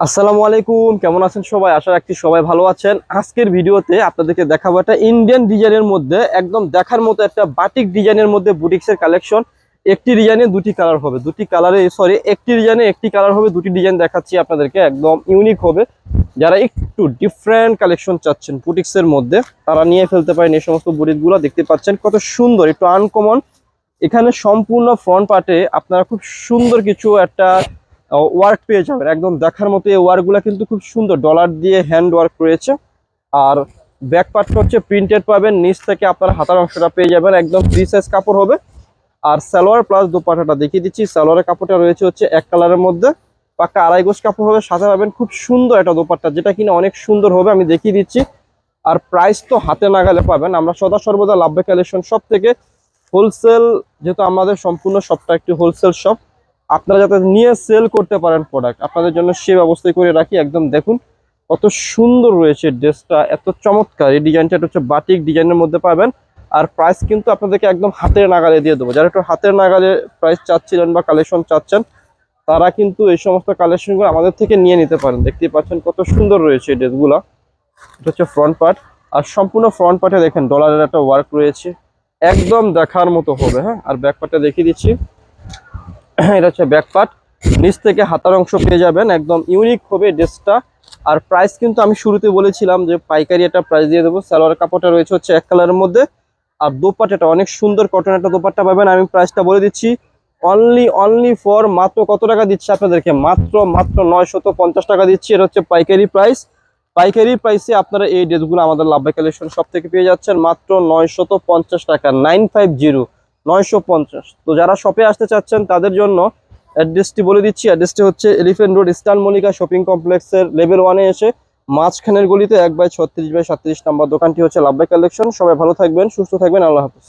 আসসালামু আলাইকুম, কেমন আছেন সবাই? আশা রাখছি সবাই ভালো আছেন। আজকের ভিডিওতে আপনাদেরকে দেখাবো একটা ইন্ডিয়ান ডিজাইনের মধ্যে, একদম দেখার মতো একটা বাটিক ডিজাইনের মধ্যে বুটিক্সের কালেকশন একটি ডিজাইনে দুটি কালার হবে। দুটি কালারে সরি একটি ডিজাইনে একটি কালার হবে, দুটি ডিজাইন দেখাচ্ছি আপনাদেরকে, একদম ইউনিক হবে। যারা একটু ডিফারেন্ট কালেকশন চাচ্ছেন বুটিক্সের মধ্যে, তারা নিয়ে ফেলতে পারেন এই সমস্ত বুটিকগুলো দেখতে পাচ্ছেন কত সুন্দর, একটু আনকমন এখানে সম্পূর্ণ ফ্রন্ট পার্টে আপনারা খুব সুন্দর কিছু একটা ওয়ার্ক পেয়ে যাবেন। একদম দেখার মতো এই ওয়ার্কগুলো কিন্তু খুব সুন্দর। ডলার দিয়ে হ্যান্ড ওয়ার্ক রয়েছে। আর ব্যাক পার্টটা হচ্ছে প্রিন্টেড পাবেন। নিচ থেকে আপনার হাতার অংশটা পেয়ে যাবেন। একদম ফ্রি সাইজ কাপড় হবে। আর সালোয়ার প্লাস দোপাটাটা দেখিয়ে দিচ্ছি। সালোয়ারের কাপড়টা রয়েছে হচ্ছে এক কালারের মধ্যে। পাক্কা আড়াই গোছ কাপড় হবে। সাথে পাবেন খুব সুন্দর একটা দোপাট্টা, যেটা কিনা অনেক সুন্দর হবে, আমি দেখিয়ে দিচ্ছি। আর প্রাইস তো হাতে নাগালে পাবেন। আমরা সদা সর্বদা লাভবে কালেকশন সব থেকে হোলসেল যেহেতু আমাদের সম্পূর্ণ শপটা একটি হোলসেল শপ আপনারা যাতে নিয়ে সেল করতে পারেন প্রোডাক্ট আপনাদের জন্য সে ব্যবস্থাই করে রাখি। একদম দেখুন কত সুন্দর রয়েছে ড্রেসটা, এত চমৎকার। এই ডিজাইনটা হচ্ছে বাটিক ডিজাইনের মধ্যে পাবেন। আর প্রাইস কিন্তু আপনাদেরকে একদম হাতের নাগালে দিয়ে দেবো। যারা একটু হাতের নাগালে প্রাইস চাচ্ছিলেন বা কালেকশন চাচ্ছেন, তারা কিন্তু এই সমস্ত কালেকশনগুলো আমাদের থেকে নিয়ে নিতে পারেন। দেখতেই পাচ্ছেন কত সুন্দর রয়েছে এই ড্রেসগুলো। এটা হচ্ছে ফ্রন্ট পার্ট আর সম্পূর্ণ ফ্রন্ট পার্টে দেখেন ডলারের একটা ওয়ার্ক রয়েছে। একদম দেখার মতো হবে হ্যাঁ? আর ব্যাক পার্টটা দেখিয়ে দিচ্ছি। এটা হচ্ছে ব্যাক পার্ট নিচ থেকে হাতার অংশ পেয়ে যাবেন, একদম ইউনিক হবে ড্রেসটা আর প্রাইস কিন্তু আমি শুরুতে বলেছিলাম যে পাইকারি একটা প্রাইস দিয়ে দেবো। সালোয়ার কাপড়টা রয়েছে হচ্ছে এক কালারের মধ্যে। আর দোপাট্টাটা, অনেক সুন্দর কটন একটা দোপাট্টা পাবেন। আমি প্রাইসটা বলে দিচ্ছি। অনলি অনলি ফর মাত্র কত টাকা দিচ্ছি আপনাদেরকে? মাত্র মাত্র নয়শত পঞ্চাশ টাকা দিচ্ছি। এটা হচ্ছে পাইকারি প্রাইস পাইকারি প্রাইসে আপনারা এই ড্রেসগুলো আমাদের লাভবাই কালেকশন সব থেকে পেয়ে যাচ্ছেন। মাত্র নয়শত পঞ্চাশ টাকা নাইন ফাইভ জিরো নয়শো পঞ্চাশ। তো যারা শপে আসতে চাচ্ছেন, তাদের জন্য অ্যাড্রেসটি বলে দিচ্ছি। অ্যাড্রেসটি হচ্ছে elephant road eastern Mallika shopping কমপ্লেক্সের লেভেল ওয়ানে এসে মাঝখানের গলিতে এক বাই ছত্রিশ বাই সাতত্রিশ নাম্বার দোকানটি হচ্ছে লাভবাই কালেকশন সবাই ভালো থাকবেন, সুস্থ থাকবেন, আল্লাহ হাফিজ।